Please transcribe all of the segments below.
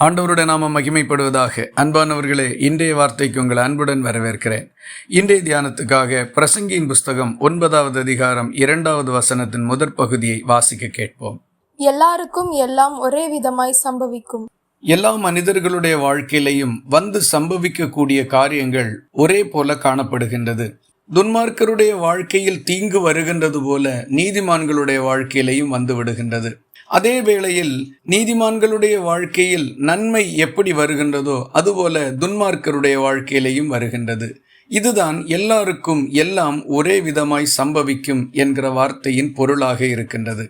ஆண்டவருடைய நாம மகிமைப்படுவதாக. அன்பானவர்களே இன்றைய வார்த்தைக்கு உங்கள் அன்புடன் வரவேற்கிறேன். இன்றைய தியானத்துக்காக பிரசங்கியின் புஸ்தகம் ஒன்பதாவது அதிகாரம் இரண்டாவது வசனத்தின் முதற் பகுதியை வாசிக்க கேட்போம். எல்லாருக்கும் எல்லாம் ஒரே விதமாய் சம்பவிக்கும். எல்லா மனிதர்களுடைய வாழ்க்கையிலையும் வந்து சம்பவிக்கக்கூடிய காரியங்கள் ஒரே போல காணப்படுகின்றது. துன்மார்க்கருடைய வாழ்க்கையில் தீங்கு வருகின்றது போல நீதிமான்களுடைய வாழ்க்கையிலையும் வந்து விடுகின்றது. அதே வேளையில் நீதிமான்களுடைய வாழ்க்கையில் நன்மை எப்படி வருகின்றதோ அதுபோல துன்மார்க்கருடைய வாழ்க்கையிலையும் வருகின்றது. இதுதான் எல்லாருக்கும் எல்லாம் ஒரே விதமாய் சம்பவிக்கும் என்கிற வார்த்தையின் பொருளாக இருக்கின்றது.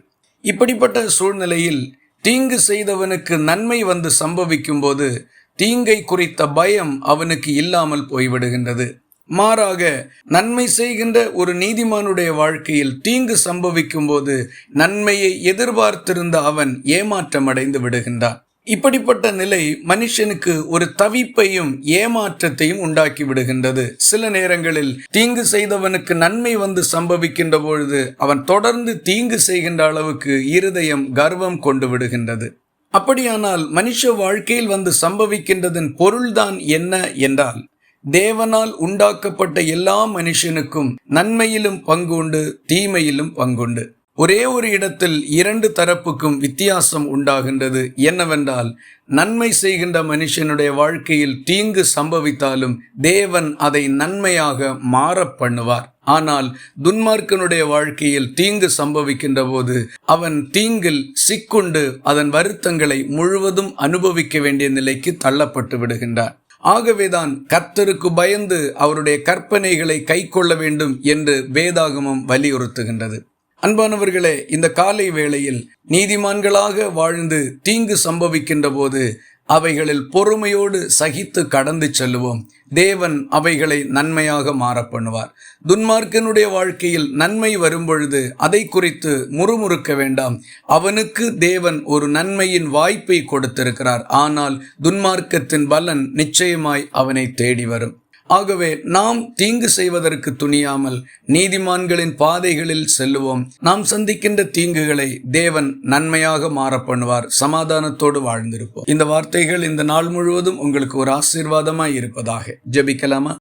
இப்படிப்பட்ட சூழ்நிலையில் தீங்கு செய்தவனுக்கு நன்மை வந்து சம்பவிக்கும் போது தீங்கை குறித்த பயம் அவனுக்கு இல்லாமல் போய்விடுகின்றது. மாறாக நன்மை செய்கின்ற ஒரு நீதிமானுடைய வாழ்க்கையில் தீங்கு சம்பவிக்கும் போது நன்மையை எதிர்பார்த்திருந்த அவன் ஏமாற்றம் அடைந்து விடுகின்றான். இப்படிப்பட்ட நிலை மனுஷனுக்கு ஒரு தவிப்பையும் ஏமாற்றத்தையும் உண்டாக்கி விடுகின்றது. சில நேரங்களில் தீங்கு செய்தவனுக்கு நன்மை வந்து சம்பவிக்கின்ற பொழுது அவன் தொடர்ந்து தீங்கு செய்கின்ற அளவுக்கு இருதயம் கர்வம் கொண்டு விடுகின்றது. அப்படியானால் மனுஷ வாழ்க்கையில் வந்து சம்பவிக்கின்றதன் பொருள்தான் என்ன என்றால் தேவனால் உண்டாக்கப்பட்ட எல்லா மனுஷனுக்கும் நன்மையிலும் பங்குண்டு தீமையிலும் பங்குண்டு. ஒரே ஒரு இடத்தில் இரண்டு தரப்புக்கும் வித்தியாசம் உண்டாகின்றது. என்னவென்றால் நன்மை செய்கின்ற மனுஷனுடைய வாழ்க்கையில் தீங்கு சம்பவித்தாலும் தேவன் அதை நன்மையாக மாற பண்ணுவார். ஆனால் துன்மார்க்கனுடைய வாழ்க்கையில் தீங்கு சம்பவிக்கின்ற போது அவன் தீங்கில் சிக்குண்டு அதன் வருத்தங்களை முழுவதும் அனுபவிக்க வேண்டிய நிலைக்கு தள்ளப்பட்டு விடுகின்றான். ஆகவேதான் கர்த்தருக்கு பயந்து அவருடைய கற்பனைகளை கை கொள்ள வேண்டும் என்று வேதாகமம் வலியுறுத்துகின்றது. அன்பானவர்களே இந்த காலை வேளையில் நீதிமான்களாக வாழ்ந்து தீங்கு சம்பவிக்கின்ற போது அவைகளில் பொறுமையோடு சகித்து கடந்து செல்லுவோம். தேவன் அவைகளை நன்மையாக மாற பண்ணுவார். துன்மார்க்கனுடைய வாழ்க்கையில் நன்மை வரும்பொழுது அதை குறித்து முறுமுறுக்க வேண்டாம். அவனுக்கு தேவன் ஒரு நன்மையின் வாய்ப்பை கொடுத்திருக்கிறார். ஆனால் துன்மார்க்கத்தின் பலன் நிச்சயமாய் அவனை தேடி வரும். ஆகவே நாம் தீங்கு செய்வதற்கு துணியாமல் நீதிமான்களின் பாதைகளில் செல்லுவோம். நாம் சந்திக்கின்ற தீங்குகளை தேவன் நன்மையாக மாற பண்ணுவார். சமாதானத்தோடு வாழ்ந்திருப்போம். இந்த வார்த்தைகள் இந்த நாள் முழுவதும் உங்களுக்கு ஒரு ஆசீர்வாதமாய் இருப்பதாக ஜெபிக்கலாமா?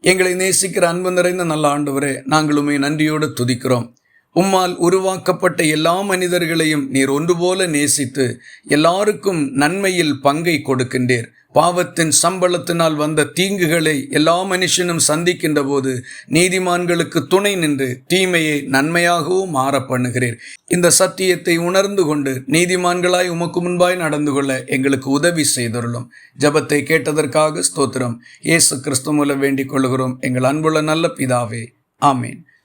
எங்களை நேசிக்கிற அன்பு நிறைந்த நல்ல ஆண்டவரே நாங்களுமே நன்றியோடு துதிக்கிறோம். உம்மால் உருவாக்கப்பட்ட எல்லா மனிதர்களையும் நீர் ஒன்று போல நேசித்து எல்லாருக்கும் நன்மையில் பங்கை கொடுக்கின்றீர். பாவத்தின் சம்பளத்தினால் வந்த தீங்குகளை எல்லா மனுஷனும் சந்திக்கின்ற போது நீதிமான்களுக்கு துணை நின்று தீமையை நன்மையாகவும் மாற பண்ணுகிறீர். இந்த சத்தியத்தை உணர்ந்து கொண்டு நீதிமான்களாய் உமக்கு முன்பாய் நடந்து கொள்ள எங்களுக்கு உதவி செய்துள்ளோம் ஜபத்தை கேட்டதற்காக ஸ்தோத்திரம். இயேசு கிறிஸ்து மூலம் வேண்டிக் கொள்கிறோம். எங்கள் அன்புள்ள நல்ல பிதாவே. ஆமீன்.